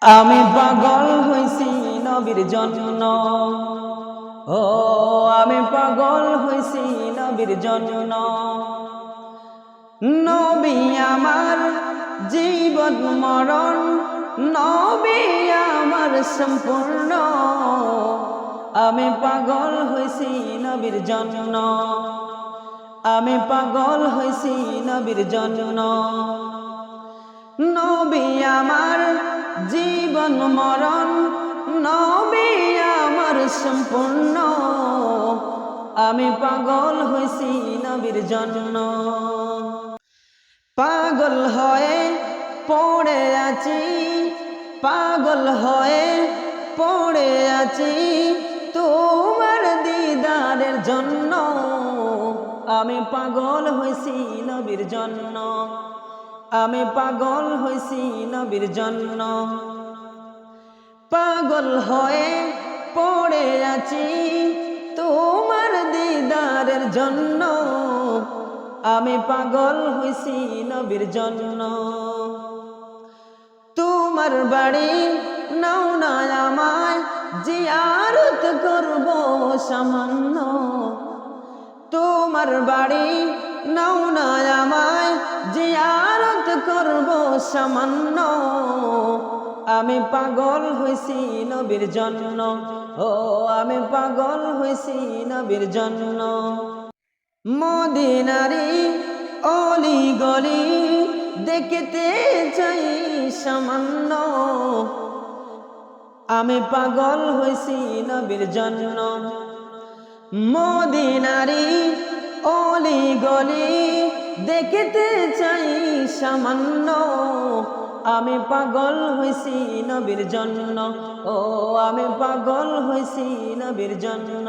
আমি পাগল হইছি নবীর জন্য। ও, আমি পাগল হইছি নবীর জন্য। নবী আমার জীবন মরণ, নবী আমার সম্পূর্ণ। আমি পাগল হইছি নবীর জন্য। আমি পাগল হইছি নবীর জন্য। নবী আমার জীবন মরণ নবী আমার সম্পূর্ণ। আমি পাগল হইছি নবীর জন্য। পাগল হয়ে পড়ে আছি, পাগল হয়ে পড়ে আছি তোমার দিদারের জন্য। আমি পাগল হইছি নবীর জন্য। আমি পাগল হইছি নবীর জন্য। পাগল হয়ে পড়ে আছি তোমার দিদারের জন্য। আমি পাগল হইছি নবীর জন্য। তোমার বাড়ি নাও না আমায়, জিয়ারত করব সামান্য। তোমার বাড়ি নাও না আমায়, জিয়ারত করব সামান্য। আমি পাগল হইছি নবীর জন্য। ও, আমি পাগল হইছি নবীর জন্য। মদিনারি অলি গলি দেখতে চাই সামান্য। আমি পাগল হইছি নবীর জন্য। মদিনারি অলি গলি দেখতে চাই সামান্য। আমি পাগল হয়েছি নবীর জন্য। ও আমি পাগল হয়েছি নবীর জন্য।